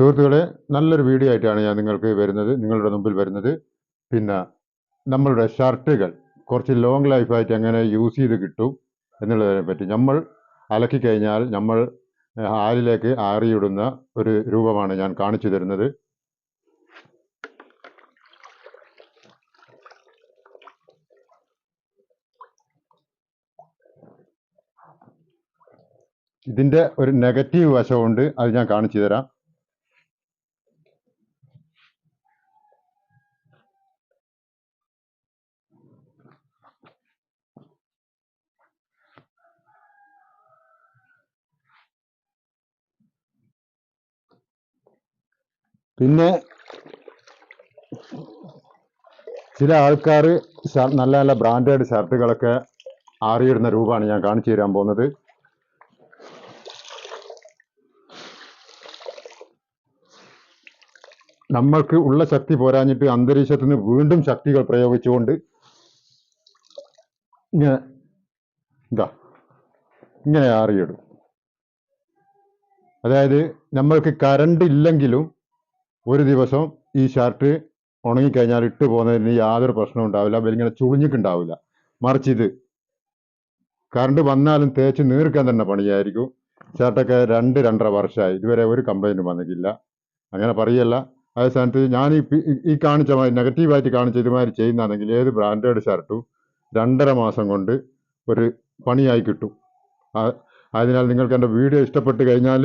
സുഹൃത്തുക്കളെ നല്ലൊരു വീഡിയോ ആയിട്ടാണ് ഞാൻ നിങ്ങൾക്ക് വരുന്നത് നിങ്ങളുടെ മുമ്പിൽ വരുന്നത്. പിന്നെ നമ്മളുടെ ഷർട്ടുകൾ കുറച്ച് ലോങ് ലൈഫായിട്ട് എങ്ങനെ യൂസ് ചെയ്ത് കിട്ടും എന്നുള്ളതിനെ പറ്റി. നമ്മൾ അലക്കി കഴിഞ്ഞാൽ നമ്മൾ ആരിലേക്ക് ആറിയിടുന്ന ഒരു രൂപമാണ് ഞാൻ കാണിച്ചു തരുന്നത്. ഇതിന്റെ ഒരു നെഗറ്റീവ് വശമുണ്ട് അത് ഞാൻ കാണിച്ചു തരാം. പിന്നെ ചില ആൾക്കാർ നല്ല നല്ല ബ്രാൻഡഡ് ഷർട്ടുകളൊക്കെ ആറിയിടുന്ന രൂപമാണ് ഞാൻ കാണിച്ചു തരാൻ പോകുന്നത്. നമ്മൾക്ക് ഉള്ള ശക്തി പോരാഞ്ഞിട്ട് അന്തരീക്ഷത്തിൽ നിന്ന് വീണ്ടും ശക്തികൾ പ്രയോഗിച്ചുകൊണ്ട് ഇങ്ങനെ ഇതാ ഇങ്ങനെ ആറിയിടും. അതായത് നമ്മൾക്ക് കറണ്ട് ഇല്ലെങ്കിലും ഒരു ദിവസം ഈ ഷർട്ട് ഉണങ്ങിക്കഴിഞ്ഞാൽ ഇട്ട് പോകുന്നതിന് യാതൊരു പ്രശ്നവും ഉണ്ടാവില്ല. ഇങ്ങനെ ചുളിഞ്ഞിട്ടുണ്ടാവില്ല മറിച്ച് ഇത് കറണ്ട് വന്നാലും തേച്ച് നീർക്കാൻ തന്നെ പണിയായിരിക്കും. ഷർട്ടൊക്കെ രണ്ട് രണ്ടര വർഷമായി. ഇതുവരെ ഒരു കംപ്ലൈന്റും വന്നിട്ടില്ല. അങ്ങനെ പറയല്ല. അതേ സ്ഥാനത്ത് ഞാൻ ഈ ഈ കാണിച്ച നെഗറ്റീവായിട്ട് കാണിച്ച ഇതുമാതിരി ചെയ്യുന്നതാണെങ്കിൽ ഏത് ബ്രാൻഡഡ് ഷർട്ടും രണ്ടര മാസം കൊണ്ട് ഒരു പണിയായി കിട്ടും. അതിനാൽ നിങ്ങൾക്ക് എന്റെ വീഡിയോ ഇഷ്ടപ്പെട്ട് കഴിഞ്ഞാൽ